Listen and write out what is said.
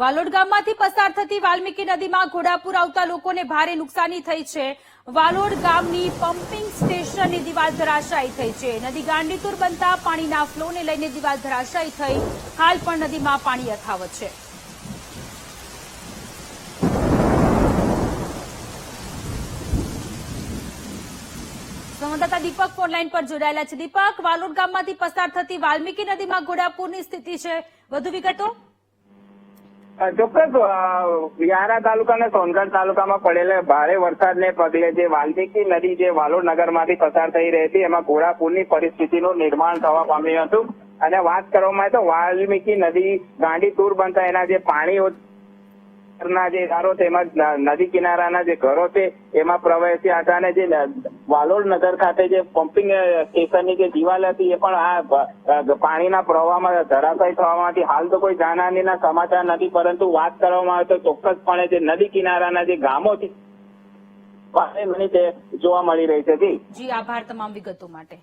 વાલોડ ગામમાંથી પસાર થતી વાલ્મીકી નદીમાં ઘોડાપુર આવતા લોકોને ભારે નુકસાની થઈ છે. વાલોડ ગામની પમ્પિંગ સ્ટેશનની દિવાલ ધરાશાયી થઈ છે. નદી ગાંડીતુર બનતા પાણીના ફ્લોને લઈને દિવાલ ધરાશાયી થઈ. હાલ પણ નદીમાં પાણી યથાવત છે. સંવાદદાતા દીપક ફોનલાઈન પર જોડાયેલા છે. દીપક વાલોડ ગામમાંથી પસાર થતી વાલ્મીકી નદીમાં ઘોડાપુરની સ્થિતિ છે. વધુ વિગતો ચોક્કસ વ્યારા તાલુકા અને સોનગઢ તાલુકામાં પડેલા ભારે વરસાદને પગલે જે વાલ્મીકી નદી જે વાલોડ નગરમાંથી પસાર થઈ રહી હતી, એમાં ઘોડાપુરની પરિસ્થિતિનું નિર્માણ થવા પામ્યું હતું. અને વાત કરવામાં આવે તો વાલ્મીકી નદી ગાંડીતુર બનતા એના જે પાણી ના જે ગારો છે, એમાં નદી કિનારાના જે ઘરો છે, એમાં પ્રવેશ્યા હતા અને જે વાલોડ નગર ખાતે જે પમ્પિંગ સ્ટેશનની જે દિવાલ હતી, એ પણ આ પાણીના પ્રવાહમાં ધરાશય થવામાંથી હાલ તો કોઈ જાનહાનીના સમાચાર નથી, પરંતુ વાત કરવામાં આવે તો ચોક્કસપણે જે નદી કિનારાના જે ગામો છે, પાણી જોવા મળી રહી છે. જી, આભાર તમામ વિગતો માટે.